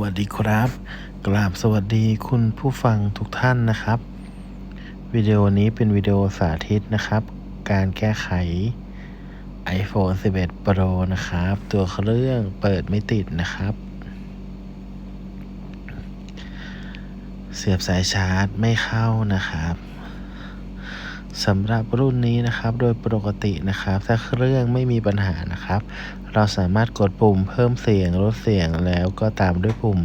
วัสดีครับ กราบสวัสดีคุณผู้ฟังทุกท่านนะครับ วิดีโอนี้เป็นวิดีโอสาธิตนะครับ การแก้ไข iPhone 11 Pro นะครับ ตัวเครื่องเปิดไม่ติดนะครับ เสียบสายชาร์จไม่เข้านะครับ สำหรับรุ่นนี้นะครับโดยปกตินะครับ ถ้าเครื่องไม่มีปัญหานะครับ เราสามารถกดปุ่มเพิ่มเสียงลดเสียงแล้วก็ตามด้วยปุ่ม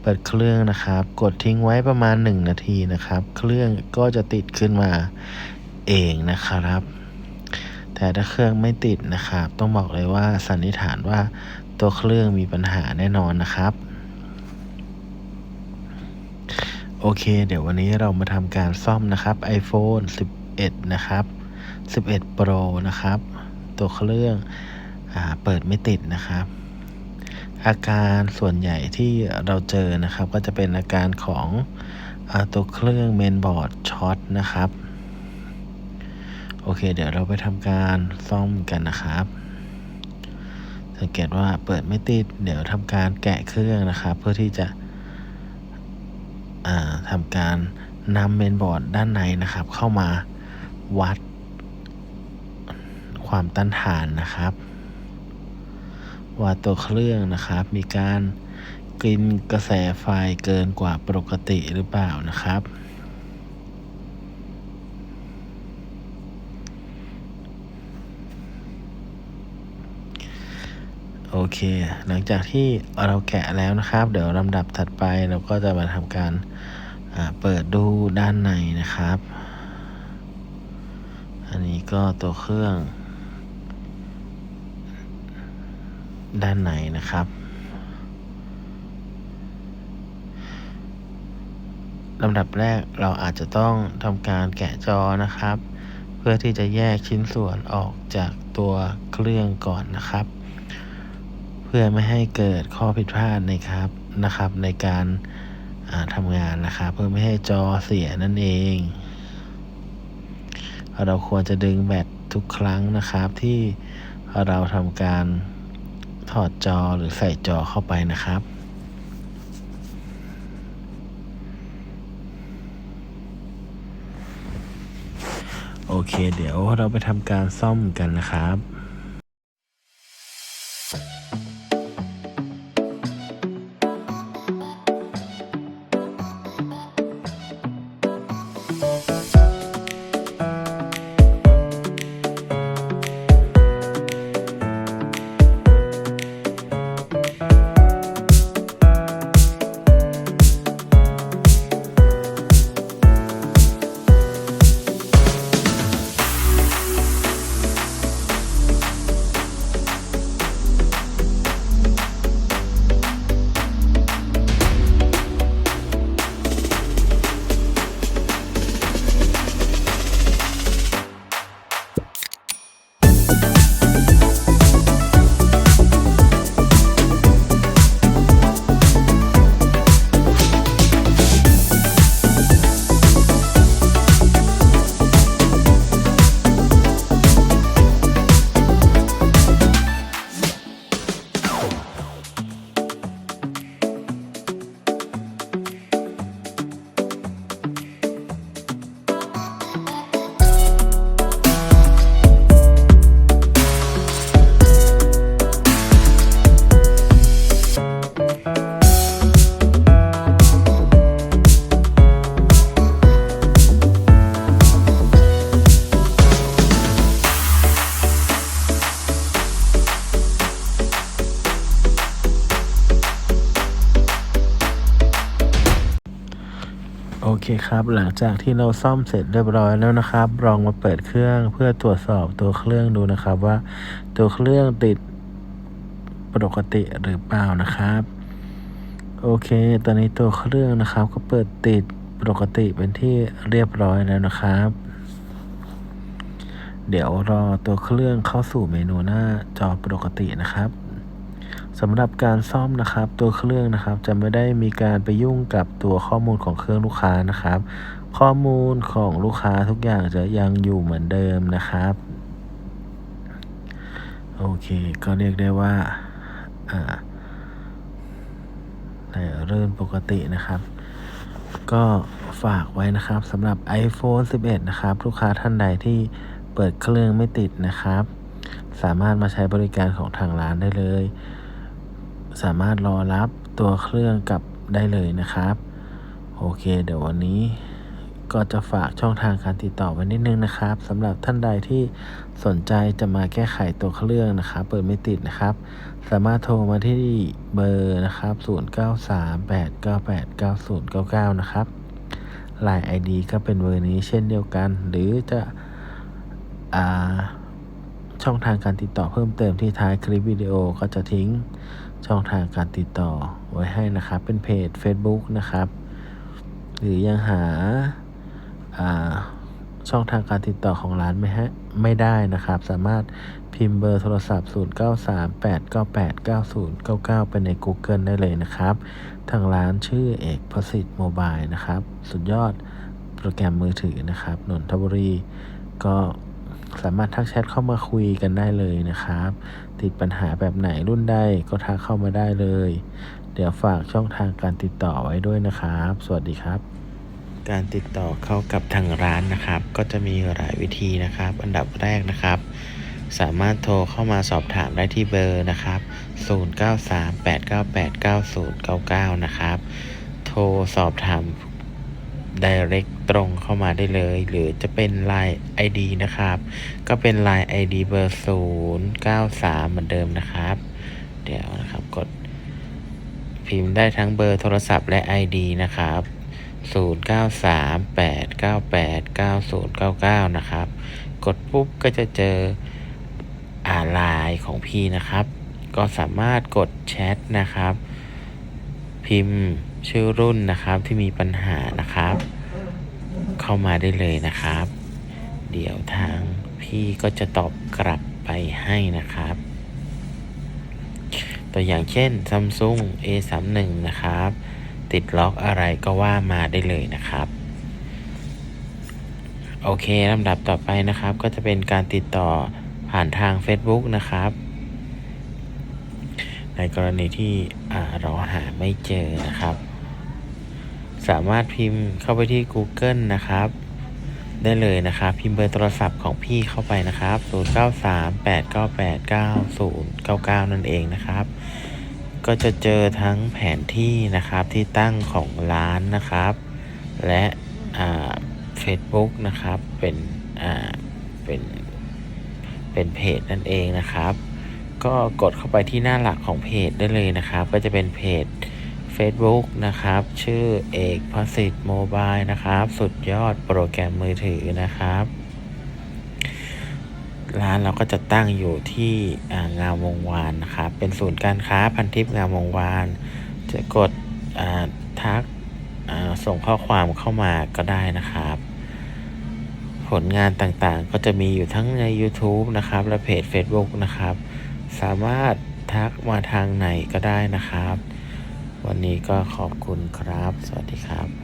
เปิดเครื่องนะครับ กดทิ้งไว้ประมาณ 1 นาทีนะครับ เครื่องก็จะติดขึ้นมาเองนะครับ แต่ถ้าเครื่องไม่ติดนะครับ ต้องบอกเลยว่าสันนิษฐานว่าตัวเครื่องมีปัญหาแน่นอนนะครับโอเค เดี๋ยววันนี้เรามาทำการซ่อมนะครับ iPhone 11 นะครับ 11 Pro นะครับ ตัวเครื่องเปิดไม่ติดนะครับ อาการส่วนใหญ่ที่เราเจอนะครับ ก็จะเป็นอาการของอตัวเครื่องเมนบอร์ดช็อตนะครับ โอเค เดี๋ยวเราไปทำการซ่อมกันนะครับสังเกตว่าเปิดไม่ติด เดี๋ยวทำการแกะเครื่องนะครับ เพื่อที่จะทำการนำเมนบอร์ดด้านในนะครับ เข้ามา วัด ความต้านทานนะครับ ว่าตัวเครื่องนะครับ มีการกินกระแสไฟเกินกว่าปกติหรือเปล่านะครับ โอเค หลังจากที่เราแกะแล้วนะครับ เดี๋ยวลำดับถัดไปเราก็จะมาทำการเปิดดูด้านในนะครับ อันนี้ก็ตัวเครื่อง ด้านในนะครับ ลำดับแรกเราอาจจะต้องทำการแกะจอนะครับ เพื่อที่จะแยกชิ้นส่วนออกจากตัวเครื่องก่อนนะครับ เพื่อไม่ให้เกิดข้อผิดพลาดนะครับนะครับ ในการทำงานนะครับ เพื่อไม่ให้จอเสียนั่นเอง เราควรจะดึงแบตทุกครั้งนะครับ ที่เราทำการถอดจอหรือใส่จอเข้าไปนะครับโอเค เดี๋ยวเราไปทำการซ่อมกันนะครับ โเคครับ หลังจากที่เราซ่อมเสร็จเรียบร้อยแล้วนะครับลองมาเปิดเครื่องเพื่อตรวจสอบตัวเครื่องดูนะครับว่าตัวเครื่องติดปกติหรือเปล่านะครับ โอเค ตอนนี้ตัวเครื่องนะครับ ก็เปิดติดปกติเป็นที่เรียบร้อยแล้วนะครับ เดี๋ยวรอตัวเครื่องเข้าสู่เมนูหน้าจอปกตินะครับ สำหรับการซ่อมนะครับตัวเครื่องนะครับจะไม่ได้มีการไปยุ่งกับตัวข้อมูลของเครื่องลูกค้านะครับ ข้อมูลของลูกค้าทุกอย่างจะยังอยู่เหมือนเดิมนะครับโอเคก็เรียกได้ว่าไหลรื่นปกตินะครับ ก็ฝากไว้นะครับสำหรับ iPhone 11 นะครับ ลูกค้าท่านใดที่เปิดเครื่องไม่ติดนะครับ สามารถมาใช้บริการของทางร้านได้เลย สามารถรอรับตัวเครื่องกลับได้เลยนะครับ โอเค เดี๋ยววันนี้ก็จะฝากช่องทางการติดต่อไว้นิดนึงนะครับสำหรับท่านใดที่สนใจจะมาแก้ไขตัวเครื่องนะครับ เปิดไม่ติดนะครับ สามารถโทรมาที่เบอร์นะครับ 0938989099 นะครับ Line ID ก็เป็นเบอร์นี้เช่นเดียวกัน หรือจะอ่า ช่องทางการติดต่อเพิ่มเติมที่ท้ายคลิปวิดีโอก็จะทิ้งช่องทางการติดต่อไว้ให้นะครับ เป็นเพจ Facebook นะครับ หรือยังหาาช่องทางการติดต่อของร้านไม่ฮะไม่ได้นะครับ สามารถพิมพ์เบอร์โทรศัพท์ 0938989099 ไปใน Google ได้เลยนะครับ ทางร้านชื่อเอกประสิทธิ์โมบายนะครับ สุดยอดโปรแกรมมือถือนะครับนนทบุรีก็ สามารถทักแชทเข้ามาคุยกันได้เลยนะครับ ติดปัญหาแบบไหนรุ่นใดก็ทักเข้ามาได้เลย เดี๋ยวฝากช่องทางการติดต่อไว้ด้วยนะครับ สวัสดีครับ การติดต่อเข้ากับทางร้านนะครับ ก็จะมีหลายวิธีนะครับ อันดับแรกนะครับ สามารถโทรเข้ามาสอบถามได้ที่เบอร์นะครับ 0938989099 นะครับ โทรสอบถาม direct ตรงเข้ามาได้เลย หรือจะเป็น Line ID นะครับ ก็เป็น Line ID เบอร์ 093 เหมือนเดิมนะครับ เดี๋ยวนะครับกดพิมพ์ได้ทั้งเบอร์โทรศัพท์และ ID นะครับ 0938989099 นะครับ กดปุ๊บก็จะเจออ่าไลน์ของพี่นะครับ ก็สามารถกดแชทนะครับ พิมพ์ ชื่อรุ่นนะครับที่มีปัญหานะครับ เข้ามาได้เลยนะครับ เดี๋ยวทางพี่ก็จะตอบกลับไปให้นะครับ ตัวอย่างเช่น Samsung A31 นะครับ ติดล็อกอะไรก็ว่ามาได้เลยนะครับโอเคลำดับต่อไปนะครับ ก็จะเป็นการติดต่อผ่านทาง Facebook นะครับ ในกรณีที่เราหาไม่เจอนะครับ สามารถพิมพ์เข้าไปที่ Google นะครับ ได้เลยนะครับ พิมพ์เบอร์โทรศัพท์ของพี่เข้าไปนะครับ 0938989099 นั่นเองนะครับ ก็จะเจอทั้งแผนที่นะครับที่ตั้งของร้านนะครับ และอ่า Facebook นะครับ เป็นอ่าเป็นเป็นเพจนั่นเองนะครับ ก็กดเข้าไปที่หน้าหลักของเพจได้เลยนะครับ ก็จะเป็นเพจ Facebook นะครับ ชื่อเอกพสิทธิ์โมบายนะครับ สุดยอดโปรแกรมมือถือนะครับ ร้านเราก็จะตั้งอยู่ที่งามวงวานนะครับ เป็นศูนย์การค้าพันทิพย์งามวงวาน จะกดทักส่งข้อความเข้ามาก็ได้นะครับ ผลงานต่างๆ ก็จะมีอยู่ทั้งใน YouTube นะครับ และเพจ Facebook นะครับ สามารถทักมาทางไหนก็ได้นะครับ วันนี้ก็ขอบคุณครับ สวัสดีครับ